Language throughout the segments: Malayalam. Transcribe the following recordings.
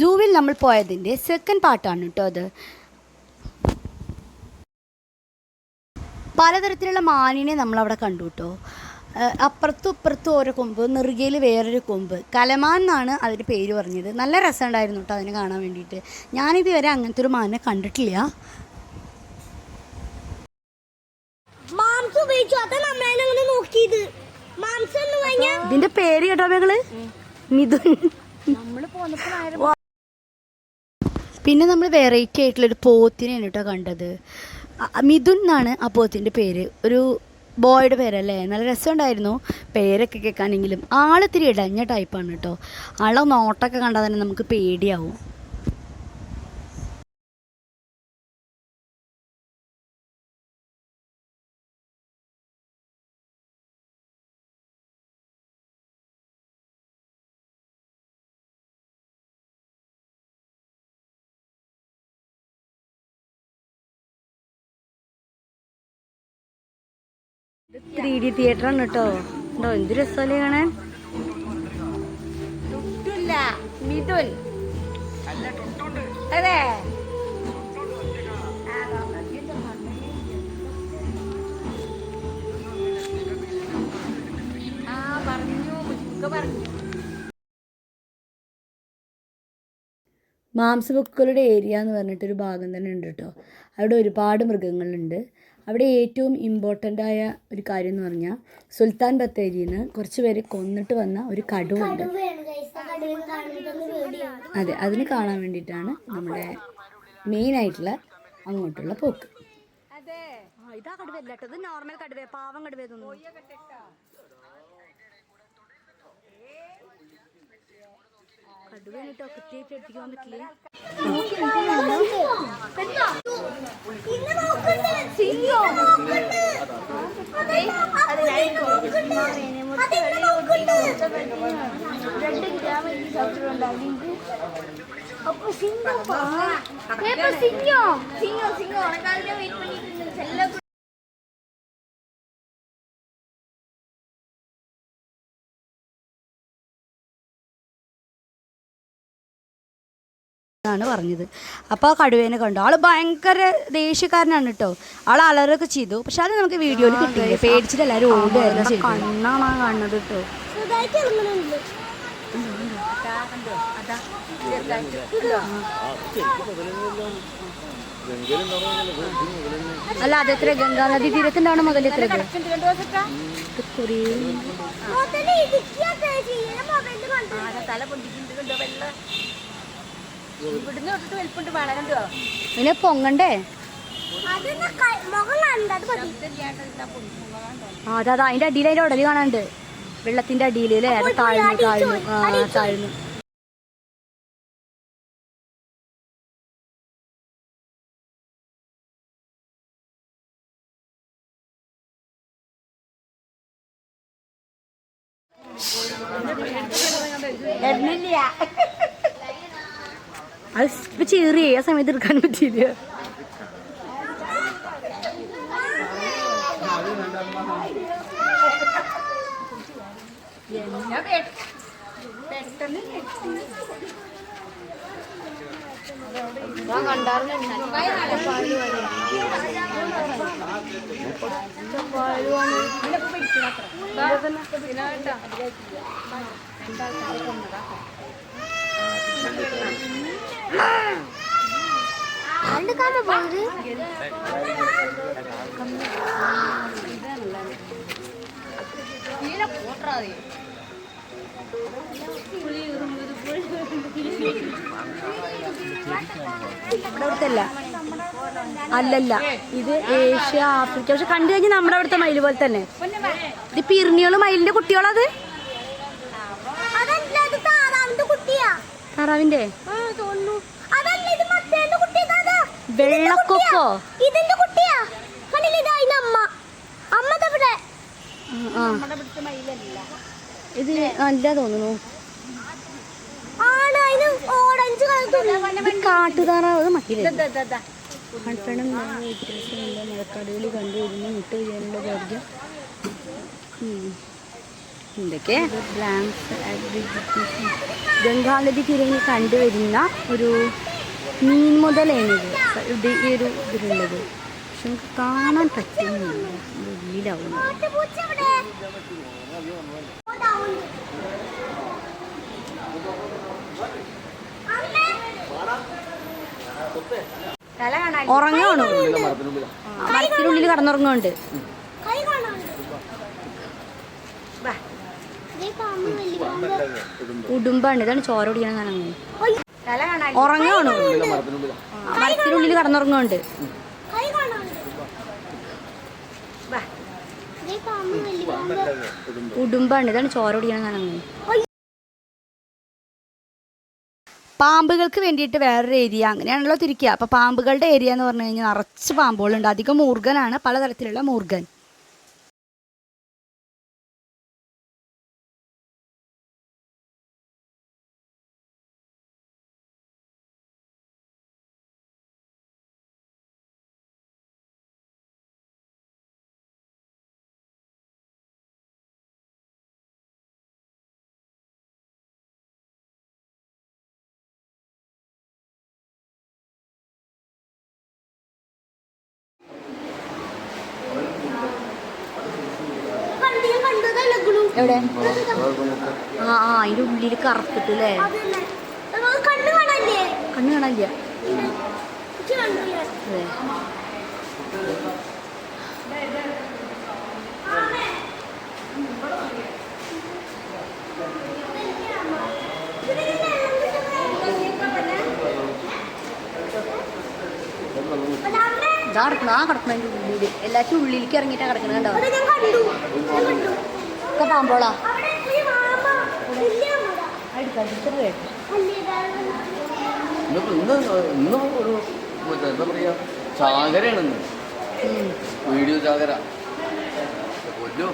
സൂവിൽ നമ്മൾ പോയതിന്റെ സെക്കൻഡ് പാർട്ടാണ് കേട്ടോ അത്. പലതരത്തിലുള്ള മാനിനെ നമ്മളവിടെ കണ്ടു കേട്ടോ അപ്പുറത്തും ഇപ്പുറത്തും ഓരോ കൊമ്പ് നെറുകയിൽ വേറൊരു കൊമ്പ്. കലമാൻ എന്നാണ് അതിന് പേര് പറഞ്ഞത്. നല്ല രസമുണ്ടായിരുന്നു കേട്ടോ അതിനെ കാണാൻ വേണ്ടിയിട്ട്. ഞാനിതുവരെ അങ്ങനത്തെ ഒരു മാനിനെ കണ്ടിട്ടില്ല. നമ്മളെ ഇതിന്റെ പേര് കേട്ടോ മകൾ? മിഥുൻ. പിന്നെ നമ്മൾ വെറൈറ്റി ആയിട്ടുള്ളൊരു പോത്തിനെയാണ് കേട്ടോ കണ്ടത്. മിഥുൻ എന്നാണ് ആ പോത്തിന്റെ പേര്. ഒരു ബോയുടെ പേരല്ലേ? നല്ല രസമുണ്ടായിരുന്നു പേരൊക്കെ കേൾക്കാനെങ്കിലും. ആളിത്തിരി ഇടഞ്ഞ ടൈപ്പാണ് കേട്ടോ. ആളെ നോട്ടൊക്കെ കണ്ടാൽ തന്നെ നമുക്ക് പേടിയാവും. ത്രീ ഡി തിയേറ്റർ ആണ് കേട്ടോ. ഉണ്ടോ എന്ത് രസമല്ലേ കാണാൻ? മിഥുൻ. അതെ. മാംസബുക്കുകളുടെ ഏരിയ എന്ന് പറഞ്ഞിട്ടൊരു ഭാഗം തന്നെ ഉണ്ട് കേട്ടോ. അവിടെ ഒരുപാട് മൃഗങ്ങളുണ്ട്. അവിടെ ഏറ്റവും ഇമ്പോർട്ടന്റ് ആയ ഒരു കാര്യം എന്ന് പറഞ്ഞാൽ സുൽത്താൻ ബത്തേരിയിൽ നിന്ന് കുറച്ച് പേര് കൊന്നിട്ട് വന്ന ഒരു കടുവുണ്ട് അതെ അതിന് കാണാൻ വേണ്ടിയിട്ടാണ് നമ്മുടെ മെയിൻ ആയിട്ടുള്ള അങ്ങോട്ടുള്ള പോക്ക്. ഇതാ കടുവല്ല കേട്ടോ ഇത് നോർമൽ കടുവേ പാവം കടുവ കടുവ കേട്ടോ കൃത്യമായിട്ട് എടുപ്പിക്കാൻ പറ്റില്ല? அப்போ சிங்கம். சிங்கம். சிங்கம் சிங்கம். வெயிட் பண்ணிட்டு ആണ് പറഞ്ഞത്. അപ്പോൾ ആ കടുവേനെ കണ്ടു. ആൾ ഭയങ്കര ദേഷ്യക്കാരനാണ് കേട്ടോ ആൾ അലറൊക്കെ ചെയ്തു. പക്ഷെ അത് നമുക്ക് വീഡിയോയിൽ കിട്ടിയില്ല? പേടിച്ചിട്ട് എല്ലാവരും ഓടുകയായിരുന്നു കണ്ണാണ് ആ കാണുന്നത് കേട്ടോ അല്ല അത് എത്ര ഗംഗാ നദി തീരത്തിന്റെയാണ് മുതൽ എത്ര തല കണ്ടു പിന്നെ പൊങ്ങണ്ടേ? ആ അതാ അതാ അതിന്റെ അടിയിൽ അതിന്റെ ഉടലി കാണാണ്ട് വെള്ളത്തിന്റെ അടിയിൽ അല്ലേ? അത് താഴ്ന്നു താഴ്ന്നു. ആ താഴ്ന്നു. അത് ഇപ്പൊ ചെറിയ ആ സമയത്ത് എടുക്കാൻ പറ്റിയില്ല. കണ്ടുക്കാമ അവിടുത്തെ അല്ല അല്ലല്ല ഇത് ഏഷ്യ ആഫ്രിക്ക. പക്ഷെ കണ്ടു കഴിഞ്ഞാൽ നമ്മുടെ അവിടുത്തെ മയിൽ പോലെ തന്നെ. ഇത് പിറിണികളും മയിലിന്റെ കുട്ടികളത് അതല്ല ഇത് താറാവിന്റെ കുട്ടിയാ താറാവിന്റെ? ഇത് ഇതാ. വെള്ളക്കൊക്കോ? ഇതിന്റെ കുട്ടിയാ. കണ്ടില്ല ഇതാ ഇതിന്റെ അമ്മ. അമ്മ ഇവിടെ. ഇത് നല്ല തോന്നുന്നു. ഓറഞ്ച് കളർ ഇത് കാട്ടുതാറാവ് മയിലല്ല കൺഫണം കണ്ടുവരുന്ന മുട്ട ചെയ്യാനുള്ള ഭാഗ്യം. എന്തൊക്കെ ഗംഗാനദി തീരങ്ങളിൽ കണ്ടുവരുന്ന ഒരു മീൻ മുതലാണിത്. ഇത് ഈ ഒരു ഇതിലുള്ളത്. പക്ഷെ നമുക്ക് കാണാൻ പറ്റുന്നില്ല. ഉള്ളിലാവുന്നു. ഉറങ്ങാണോ? മരത്തിനുള്ളിൽ കടന്നുറങ്ങുന്നുണ്ട് കൈ കാണാൻ ദേ പാമ്പ് വലിയ പാമ്പ്. ഉടുമ്പാണ്. ഇതാണ് ചോര കുടിക്കണ സാധനം. ഉറങ്ങാണോ. മരത്തിനുള്ളിൽ കടന്നുറങ്ങുന്നുണ്ട്. ഉടുമ്പാണ്. ഇതാണ് ചോര കുടിക്കണ സാധനം. പാമ്പുകൾക്ക് വേണ്ടിയിട്ട് വേറൊരു ഏരിയ. അങ്ങനെയാണല്ലോ തിരിക്കുക. അപ്പോൾ പാമ്പുകളുടെ ഏരിയ എന്ന് പറഞ്ഞു കഴിഞ്ഞാൽ നിറച്ച് പാമ്പുകളുണ്ട്. അധികം മൂർഗനാണ് പലതരത്തിലുള്ള മൂർഗൻ എവിടെ? ആ ആ അതിന്റെ ഉള്ളിൽ കറുത്തിട്ട് അല്ലേ കണ്ണ് കാണാനില്ലേ? ഇതാ കിടക്കണം ആ കിടക്കണം അതിന്റെ ഉള്ളിൽ ഉള്ളിലേക്ക് ഇറങ്ങിയിട്ടാണ് കിടക്കണ കണ്ടോ. ഒക്കെ പാമ്പോളാ ഇന്ന് ഇന്ന് ഒരു മറ്റേ എന്താ പറയാ? ചാകരയാണ് ഇന്ന് വീഡിയോ ചാകര. കൊല്ലോ.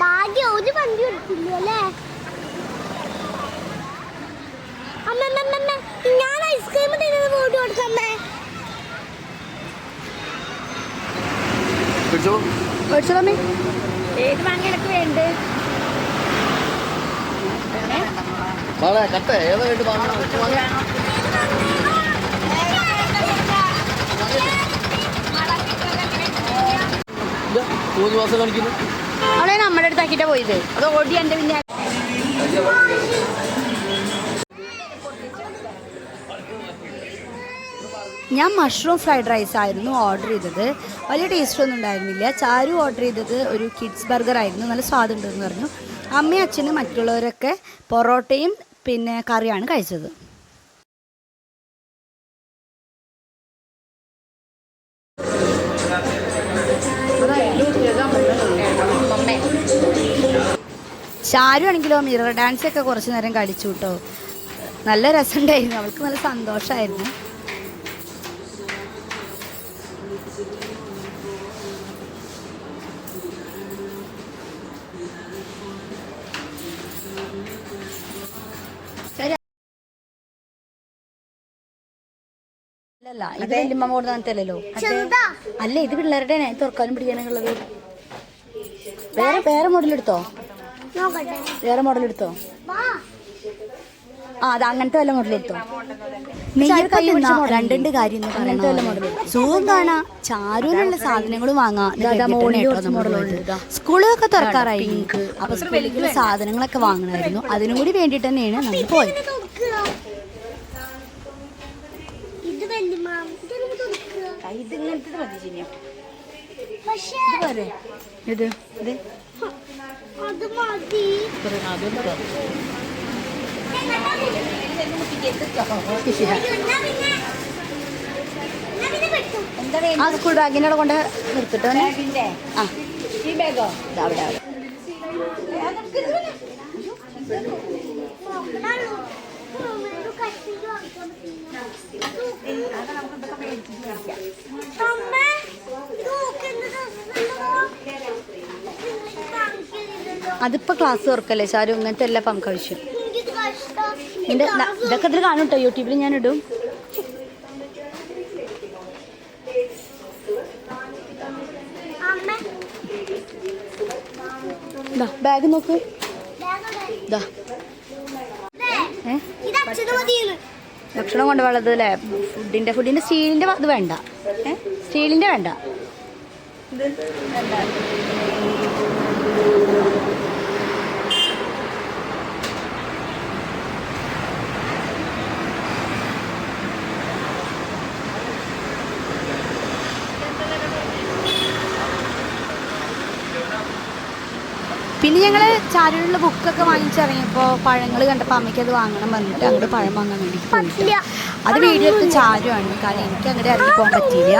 ഭാഗ്യം ഒരു വണ്ടി എടുത്തില്ല അല്ലേ? അമ്മ ഞാൻ ഐസ്ക്രീം തരുന്നത് പോയിട്ട് കൊടുക്കമ്മേ മേടിച്ചോ മേടിച്ചോളമ്മേ ഏത് മാങ്ങ എനിക്ക് വേണ്ടേ? വാളെ കട്ട ഏതാ വേണ്ടി മാങ്ങ മൂന്ന് മാസം കാണിക്കുന്നു. അവളെ നമ്മുടെ അടുത്താക്കിട്ടാ പോയത്. അത് ഓടി എന്റെ പിന്നെ ഞാൻ മഷ്റൂം ഫ്രൈഡ് റൈസ് ആയിരുന്നു ഓർഡർ ചെയ്തത്. വലിയ ടേസ്റ്റ് ഒന്നും ഉണ്ടായിരുന്നില്ല. ചാരു ഓർഡർ ചെയ്തത് ഒരു കിഡ്സ് ബർഗർ ആയിരുന്നു. നല്ല സ്വാദുണ്ടെന്ന് പറഞ്ഞു. അമ്മയും അച്ഛനും മറ്റുള്ളവരൊക്കെ പൊറോട്ടയും പിന്നെ കറിയാണ് കഴിച്ചത്. ചാരു ആണെങ്കിലോ മിറർ ഡാൻസ് ഒക്കെ കുറച്ച് നേരം കളിച്ചു കേട്ടോ. നല്ല രസമുണ്ടായിരുന്നു. അവൾക്ക് നല്ല സന്തോഷമായിരുന്നു അല്ലല്ല ഇത് വല്യമ്മ കൊടുത്ത അങ്ങനത്തെ ചെറുതാ. അല്ല ഇത് പിള്ളേരുടെ തുറക്കാനും പിടിക്കാനുള്ളത്. വേറെ വേറെ മോഡൽ എടുത്തോ? നോക്കട്ടെ. വേറെ മോഡൽ എടുത്തോ? ആ അത് അങ്ങനത്തെ വല്ല മോഡൽ എടുത്തോ? രണ്ടുണ്ട് കാര്യം സുഖം കാണാ. ചാരൂനുള്ള സാധനങ്ങളും വാങ്ങാം. സ്കൂളൊക്കെ തുറക്കാറായി. അപ്പൊ സ്കൂളിലേക്കുള്ള സാധനങ്ങളൊക്കെ വാങ്ങണമായിരുന്നു. അതിനും കൂടി വേണ്ടിട്ട് തന്നെയാണ് നമ്മൾ പോയത്. ഇത് ഇങ്ങനത്തെ മതി പക്ഷേ ഇത് ഇത് അത് മതി ആ സ്കൂൾ ബാഗിനോട് കൊണ്ട് നിർത്തിട്ടോ ആ ഈ ബാഗോ അവിടെ അവിടെ നോക്കണുള്ളൂ. അതിപ്പോ ക്ലാസ് തുറക്കല്ലേ? ചാരു ഇങ്ങനത്തെ എല്ലാ പങ്ക് കഴിച്ചു. ഇതൊക്കെ ഇതിൽ കാണും കേട്ടോ യൂട്യൂബിൽ ഞാൻ ഇടും. ബാഗ് നോക്ക്. ഏ ഭക്ഷണം കൊണ്ടുപോകുന്നത് അല്ലേ? ഫുഡിന്റെ ഫുഡിന്റെ സ്റ്റീലിന്റെ അത് വേണ്ട. ഏ? സ്റ്റീലിന്റെ വേണ്ട. പിന്നെ ഞങ്ങൾ ചാരുള്ള ബുക്കൊക്കെ വാങ്ങിച്ചിറങ്ങിയപ്പോൾ പഴങ്ങൾ കണ്ടപ്പോൾ അമ്മയ്ക്ക് അത് വാങ്ങണം പറഞ്ഞിട്ട് അങ്ങോട്ട് പഴം വാങ്ങാൻ വേണ്ടി അത് വീഡിയോ എടുത്ത് ചാരുവാണ്. കാരണം എനിക്ക് അങ്ങോട്ട് ഇറങ്ങി പോകാൻ പറ്റിയില്ല.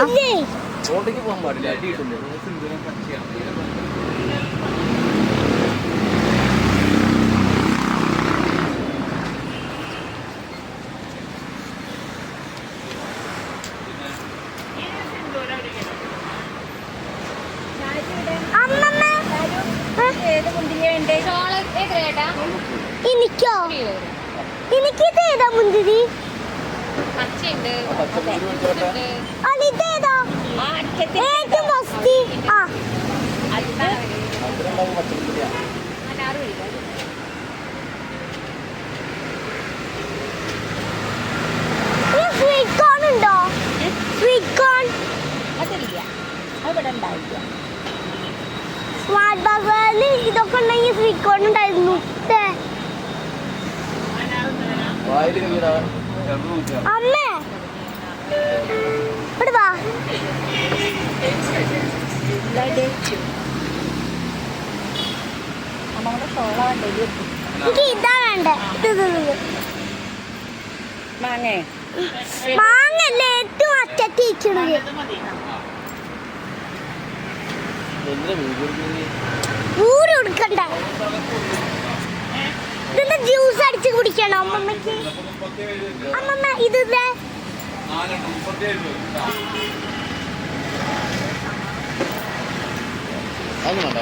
അല്ല ഇതേതാ? ഏറ്റവും ഫസ്റ്റ് ആ. മധുരമുണ്ടാവും പച്ചമുന്തിരിയാ സ്വീറ്റ് കോൺ ഉണ്ടോ? സ്വീറ്റ് കോൺ സ്മാർട്ട് ബസാറിൽ ഇതൊക്കെ ഉണ്ടെങ്കിൽ സ്വീറ്റ് കോൺ ഉണ്ടായിരുന്നു അമ്മേ ഇവിടെ വാ. എനിക്ക് ഇതാ വേണ്ടേ. മാങ്ങല്ലേ ഏറ്റവും ഊര് കൊടുക്കണ്ടേ ഇതിന്റെ ജ്യൂസ് അടിച്ച് കുടിക്കണം അമ്മമ്മക്ക് അമ്മമ്മ വേണ്ട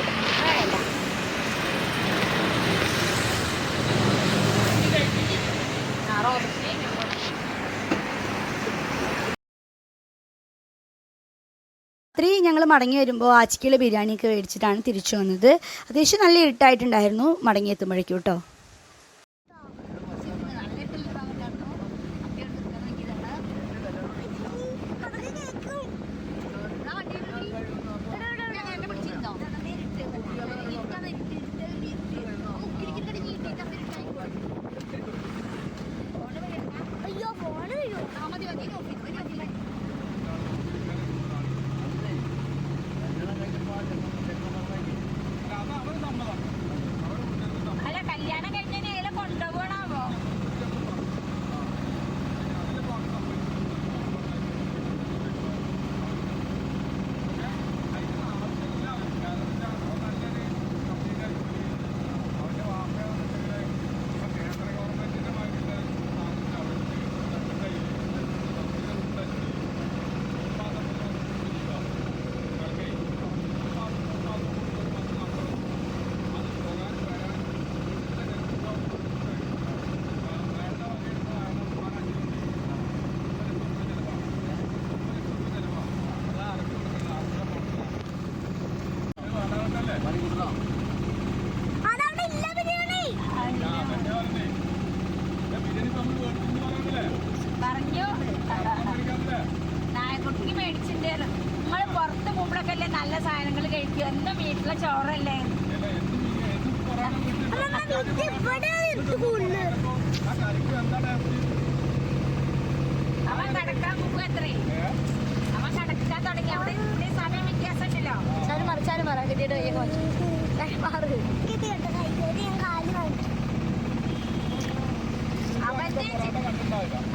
രാത്രി ഞങ്ങൾ മടങ്ങി വരുമ്പോൾ ആച്ചിക്കുള്ള ബിരിയാണിയൊക്കെ മേടിച്ചിട്ടാണ് തിരിച്ചു വന്നത്. അത്യാവശ്യം നല്ല ഇരുട്ടായിട്ടുണ്ടായിരുന്നു മടങ്ങി എത്തുമ്പോഴേക്കും കേട്ടോ.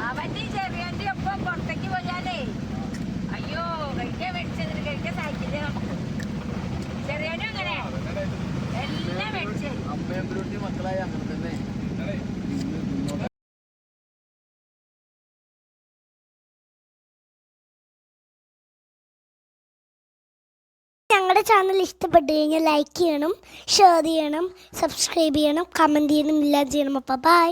അവന്റെ ചെറിയന്റെ ഒപ്പം പുറത്തേക്ക് പോയാലേ അയ്യോ കഴിക്കാൻ മേടിച്ചതിന് കഴിക്കാൻ സഹിക്കില്ലേ നമുക്ക് അങ്ങനെ എല്ലാം മേടിച്ചേ അമ്മയും മക്കളായ? അങ്ങനെ തന്നെ. ചാനൽ ഇഷ്ടപ്പെട്ടു കഴിഞ്ഞാൽ ലൈക്ക് ചെയ്യണം ഷെയർ ചെയ്യണം സബ്സ്ക്രൈബ് ചെയ്യണം കമന്റ് ചെയ്യണം എല്ലാം ചെയ്യണം. അപ്പോൾ ബൈ